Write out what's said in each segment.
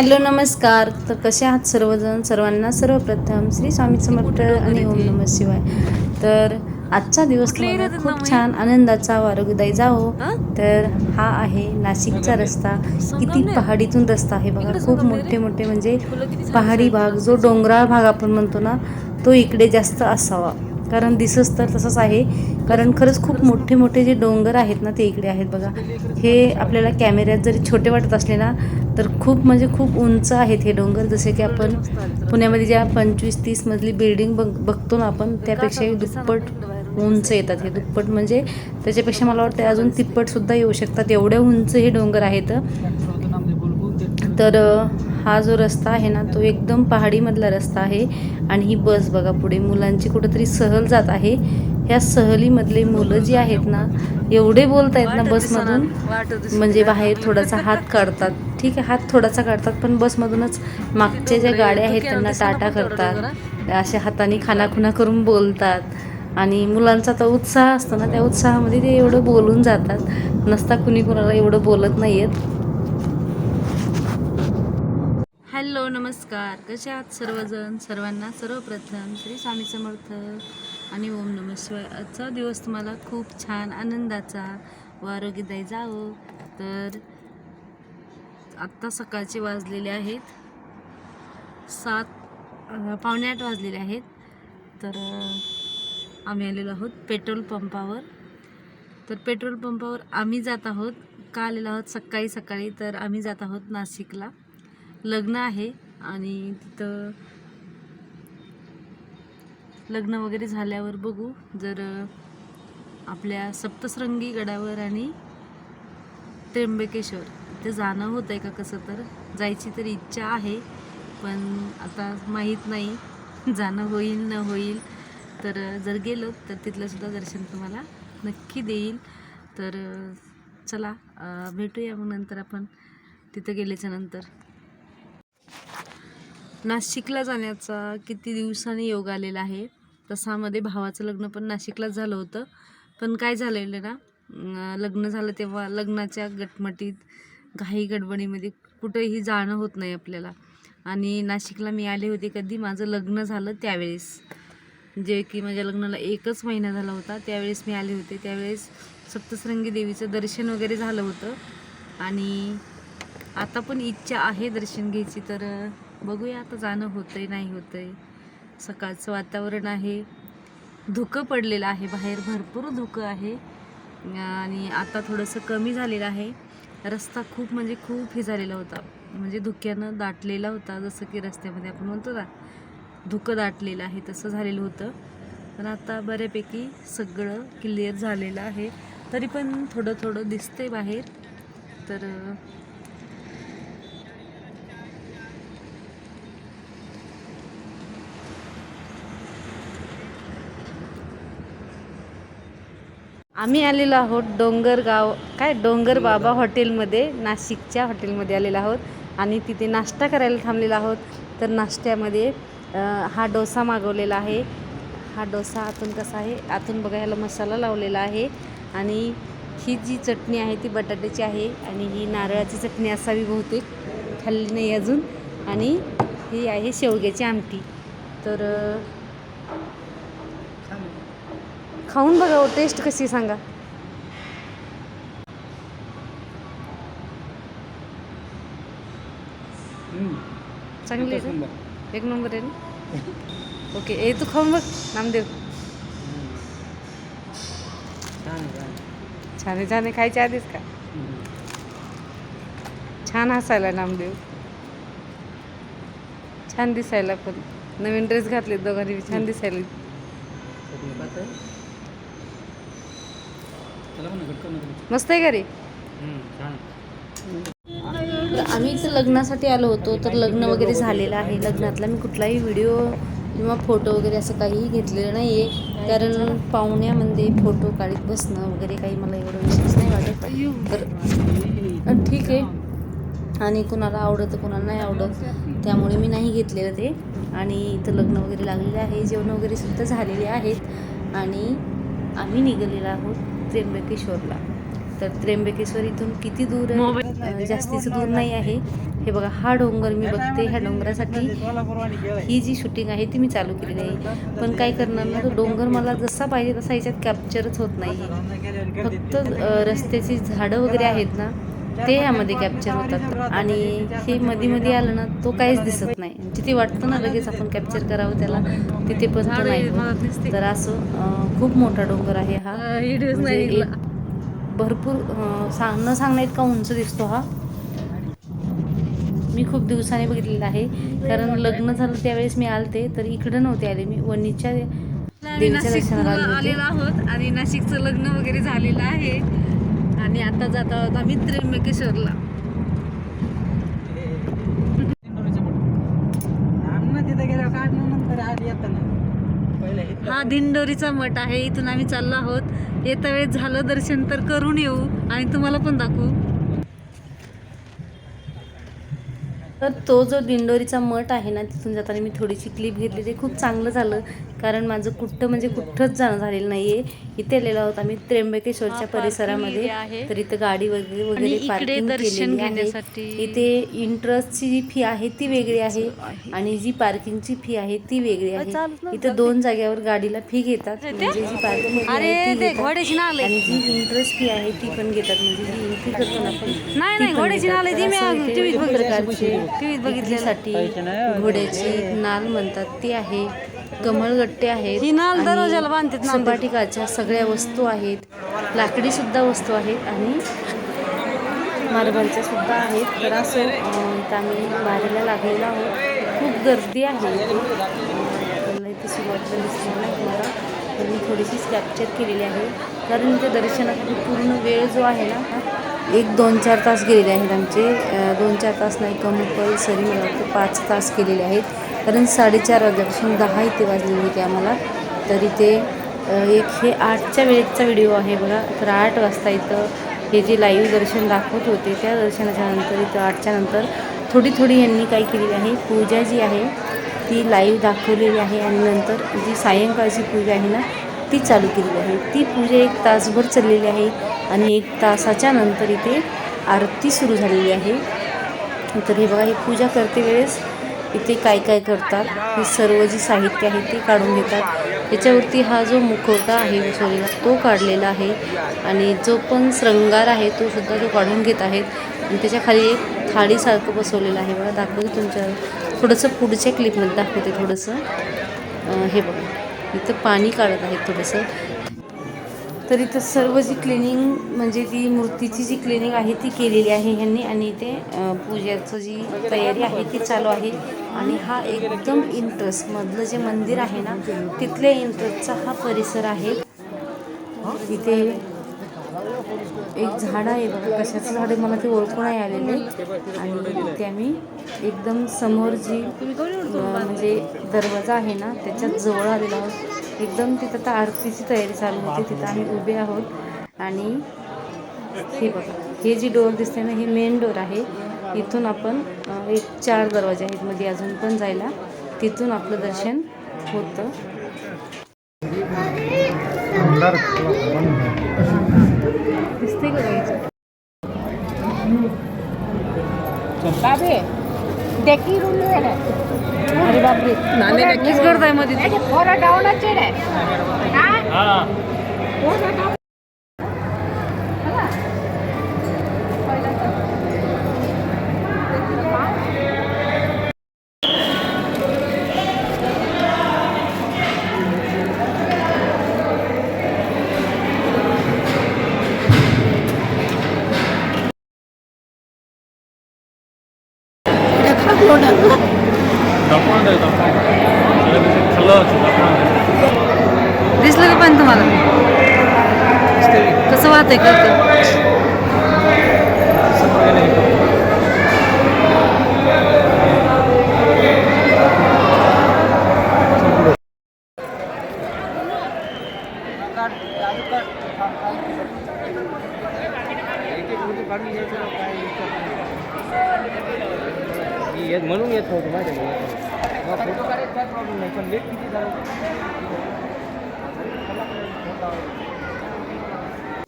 Hello नमस्कार. तर कसे आहात सर्वजण? सर्वांना सर्वप्रथम श्री स्वामी समर्थ आणि ओम नम शिवाय. तर आजचा दिवस खूप छान आनंदाचा आरोग्यदायी जावो. तर हा आहे नाशिकचा रस्ता. किती पहाडीतून रस्ता आहे बघा. खूप मोठे मोठे म्हणजे पहाडी भाग जो डोंगराळ भाग आपण म्हणतो ना तो इकडे जास्त असावा. कारण दिसच तर तसंच आहे. कारण खरंच खूप मोठे मोठे जे डोंगर आहेत ना ते इकडे आहेत बघा. हे आपल्याला कॅमेऱ्यात जरी छोटे वाटत असले ना तर खूप म्हणजे खूप उंच आहेत हे डोंगर. जसे की आपण पुण्यामध्ये ज्या पंचवीस तीस मजली बिल्डिंग बघ बघतो ना आपण त्यापेक्षाही दुप्पट उंच येतात. हे दुप्पट म्हणजे त्याच्यापेक्षा मला वाटतं अजून तिप्पटसुद्धा येऊ शकतात. एवढे उंच हे डोंगर आहेत. तर हा जो रस्ता आहे ना तो एकदम पहाडीमधला रस्ता आहे. आणि ही बस बघा पुढे मुलांची कुठंतरी सहल जात आहे. ह्या सहलीमधले मुलं जी आहेत ना एवढे बोलत आहेत ना बसमधून. म्हणजे बाहेर थोडासा हात काढतात. ठीक आहे हात थोडासा काढतात पण बसमधूनच मागच्या ज्या गाड्या आहेत त्यांना टाटा करतात. अशा हाताने खानाखुना करून बोलतात. आणि मुलांचा तो उत्साह असतो ना त्या उत्साहामध्ये ते एवढं बोलून जातात. नसता कुणी कुणाला एवढं बोलत नाही आहेत हॅलो नमस्कार. कसे आहात सर्वजण? सर्वांना सर्वप्रथम श्री स्वामी समर्थ आणि ओम नम शिवाय आजचा दिवस तुम्हाला खूप छान आनंदाचा व आरोग्यदायी जावो. तर आत्ता सकाळचे वाजलेले आहेत. सात पावणे आठ वाजलेले आहेत. तर आम्ही आलेलो आहोत पेट्रोल पंपावर. तर पेट्रोल पंपावर आम्ही जात आहोत. का आलेलो आहोत सकाळी सकाळी. तर आम्ही जात आहोत नाशिकला. लग्न आहे आणि तिथं लग्न वगैरे झाल्यावर बघू. जर आपल्या सप्तशृंगी गडावर आणि त्र्यंबकेश्वर ते जाणं होतं आहे का कसं तर? जायची तर इच्छा आहे पण आता माहीत नाही. जाणं होईल न होईल. तर जर गेलो तर तिथलंसुद्धा दर्शन तुम्हाला नक्की देईल. तर चला भेटूया मग नंतर आपण. तिथं गेल्याच्यानंतर. नाशिकला जाण्याचा किती दिवसांनी योग आलेला आहे? तसामध्ये भावाचं लग्न पण नाशिकलाच झालं होतं. पण काय झालेलं ना लग्न झालं तेव्हा लग्नाच्या गटमटीत घाई गडबडीमध्ये कुठेही जाणं होत नाही आपल्याला. आणि नाशिकला मी आले होते कधी? माझं लग्न झालं त्यावेळेस. जे की माझ्या लग्नाला एकच महिना झाला होता. त्यावेळेस मी आले होते. त्यावेळेस सप्तशृंगी देवीचं दर्शन वगैरे झालं होतं. आणि आता पण इच्छा आहे दर्शन घ्यायची. तर बघूया आता जाणं होतंय नाही होतंय. सकाळचं वातावरण आहे. धुकं पडलेलं आहे बाहेर भरपूर धुकं आहे. आणि आता थोडंसं कमी झालेलं आहे. रस्ता खूप म्हणजे खूप हे झालेला होता. म्हणजे धुक्यानं दाटलेला होता जसं की रस्त्यामध्ये आपण म्हणतो ना धुकं दाटलेलं आहे तसं झालेलं होतं. पण आता बऱ्यापैकी सगळं क्लिअर झालेलं आहे. तरी पण थोडं थोडं दिसतंय बाहेर. तर आम्ही आलेलो आहोत डोंगरगाव काय डोंगर बाबा हॉटेलमध्ये नाशिकच्या हॉटेलमध्ये आलेलो आहोत. आणि तिथे नाश्ता करायला थांबलेलो आहोत. तर नाश्त्यामध्ये हा डोसा मागवलेला आहे. हा डोसा आतून कसा आहे? आतून बघा ह्याला मसाला लावलेला आहे. आणि ही जी चटणी आहे ती बटाट्याची आहे. आणि ही नारळाची चटणी असावी बहुतेक. खाल्ली नाही अजून. आणि ही आहे शेवग्याची आमटी. तर खाऊन बघा हो टेस्ट कशी सांगा. चांगली आहे? एक नंबर आहे ना? ओके ए तू खाऊन बघ नामदेव. छान आहे छान आहे. खायच्या आधीच का छान हसायला नामदेव. छान दिसायला पण. नवीन ड्रेस घातले दोघांनी छान दिसायला. मस्त आहे का रे तर आम्ही इथं लग्नासाठी आलो होतो तर लग्न वगैरे झालेलं आहे. लग्नातला मी कुठलाही व्हिडिओ किंवा फोटो वगैरे असं काहीही घेतलेलं नाही आहे कारण पाहुण्यामध्ये फोटो काढत बसणं वगैरे काही मला एवढं विशेष नाही वाटत. तर ठीक आहे. आणि कुणाला आवडतं कुणाला नाही आवडत त्यामुळे मी नाही घेतलेलं ते. आणि इथं लग्न वगैरे लागलेलं आहे. जेवण वगैरे सुद्धा झालेले आहेत. आणि आम्ही निघालेलो आहोत. त्र्यंबकेश्वरला. तर त्र्यंबकेश्वर इथून किती दूर आहे? जास्तीचं दूर नाही आहे. हे बघा हा डोंगर मी बघते. ह्या डोंगरासाठी ही जी शूटिंग आहे ती मी चालू केलेली आहे. पण काय करणार ना तो डोंगर मला जसा पाहिजे तसा ह्याच्यात कॅप्चरच होत नाही. फक्त रस्त्याची झाडं वगैरे आहेत ना ते यामध्ये कॅप्चर होतात. आणि हे मध्ये मध्ये आलं ना तो काहीच दिसत नाही. जिथे वाटतं ना लगेच आपण कॅप्चर करावं त्याला तिथे पण तो नाही. तर असं खूप मोठा डोंगर आहे हा. म्हणजे भरपूर सांग न सांगण्या इतका उंच दिसतो हा. मी खूप दिवसाने बघितलेला आहे. कारण लग्न झालं त्यावेळेस मी आलते तर इकडं नव्हते आले. मी वणीच्या देवीच्या दर्शनाला आलेलो आहोत आणि नाशिकचं लग्न वगैरे झालेलं आहे. आणि आता जात आहोत आम्ही त्र्यंबकेश्वरला. हा दिंडोरीचा मठ आहे इथून आम्ही चाललो आहोत. येत्या वेळेस झालं दर्शन तर करून येऊ आणि तुम्हाला पण दाखवू. तर तो जो दिंडोरीचा मठ आहे ना तिथून जाताना मी थोडीशी क्लिप घेतली. ते खूप चांगलं झालं कारण माझं कुठं म्हणजे कुठंच जाणं झालेलं नाहीये. इथे आलेलो आहोत आम्ही त्र्यंबकेश्वरच्या हा, परिसरामध्ये. आहे. तर इथं गाडी वगैरे वगैरे पार्किंग दर्शन केलेली आहे. घेण्यासाठी. इथे इंटरेस्टची जी फी आहे ती वेगळी आहे. आणि जी पार्किंगची फी आहे ती वेगळी आहे. इथं दोन जागेवर गाडीला फी घेतात. म्हणजे जी पार्किंग आहे आणि जी इंटरेस्ट फी आहे ती पण घेतात. म्हणजे जी एंट्री करतो ना आपण नाही, नाही, आहे. प्रकारचे विक्रीसाठी घोड्याची नाल म्हणतात ती आहे. कमळगट्टे आहेत ही नाल दरवाजाला बांधतात. सपाटिकाच्या सगळ्या वस्तू आहेत. लाकडी सुद्धा वस्तू आहेत आणि मार्बलच्या सुद्धा आहेत. तर असं आम्ही बाहेरला लागलेलो आहोत. खूप गर्दी आहे इथे. आपल्याला इथे सुरुवातीला दिसणार नाही मला तर मी थोडीशीच कॅप्चर केलेली आहे. कारण इथे दर्शनासाठी पूर्ण वेळ जो आहे ना एक दोन चार तास गेलेले आहेत आमचे. दोन चार तास नाही कंपल्सरी मला वाटतं पाच तास केलेले आहेत. कारण साडेचार वाजल्यापासून दहा इथे वाजलेली होती आम्हाला. तर इथे एक हे आठच्या वेळेचा व्हिडिओ आहे बघा. तर आठ वाजता इथं हे जे लाईव्ह दर्शन दाखवत होते त्या दर्शनाच्या नंतर इथं आठच्या नंतर थोडी थोडी यांनी काय केलेली आहे. पूजा जी आहे ती लाईव्ह दाखवलेली आहे. आणि नंतर जी सायंकाळची पूजा आहे ना ती चालू केलेली आहे. ती पूजा एक तासभर चाललेली आहे आणि एक तासाच्या नंतर इथे आरती सुरू झालेली आहे. तर हे बघा ही पूजा करते वेळेस इथे काय काय करतात हे सर्व जी साहित्य आहे ते काढून घेतात. याच्यावरती हा जो मुखवटा आहे बसवलेला तो काढलेला आहे आणि जो पण श्रंगार आहे तो सुद्धा तो काढून घेत आहेत. आणि त्याच्याखाली एक थाळीसारखं बसवलेलं आहे. बघा दाखवते तुमच्या थोडंसं पुढच्या क्लिपमध्ये दाखवते थोडंसं. हे बघा. इथं पाणी काढत आहेत थोडंसं. तर इथं सर्व जी क्लिनिंग म्हणजे ती मूर्तीची जी क्लिनिंग आहे ती केलेली आहे ह्यांनी. आणि इथे पूजेचं जी तयारी आहे ती चालू आहे. आणि हा एकदम इंटरेस्ट मधलं जे मंदिर आहे ना तिथल्या इंटरेस्टचा हा परिसर आहे. इथे एक झाड आहे बघा कशाचं झाड आहे? मला ते ओळखून नाही आलेले. आणि ते आम्ही एकदम समोर जी म्हणजे दरवाजा आहे ना त्याच्यात जवळ आलेलो आहोत. एकदम तिथं आता आरतीची तयारी चालू होती तिथं आम्ही उभे आहोत. आणि हे बघा हे जी डोअर दिसते ना हे मेन डोर आहे. इथून आपण एक चार दरवाजे आहेत मध्ये अजून पण जायला. तिथून आपलं दर्शन होतं. दिसते का जायचं अरे बापरे नक्कीच गर्द आहे मध्ये दिसलं का पण तुम्हाला? कसं वाहत वाहतंय करतं येत म्हणून येत होतो का? फोटो काढायचा काय प्रॉब्लेम नाही पण लेट किती झालं?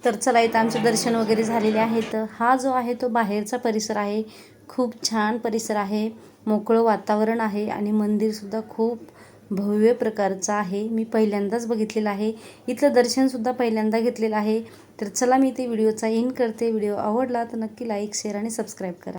तर चला इथं आमचं दर्शन वगैरे झालेले आहे तर हा जो आहे तो बाहेरचा परिसर आहे. खूप छान परिसर आहे. मोकळं वातावरण आहे आणि मंदिरसुद्धा खूप भव्य प्रकारचा आहे. मी पहिल्यांदाच बघितलेलं आहे. इथलं दर्शनसुद्धा पहिल्यांदा घेतलेलं आहे. तर चला मी ते व्हिडिओचा इन करते. व्हिडिओ आवडला तर नक्की लाईक शेअर आणि सबस्क्राईब करा.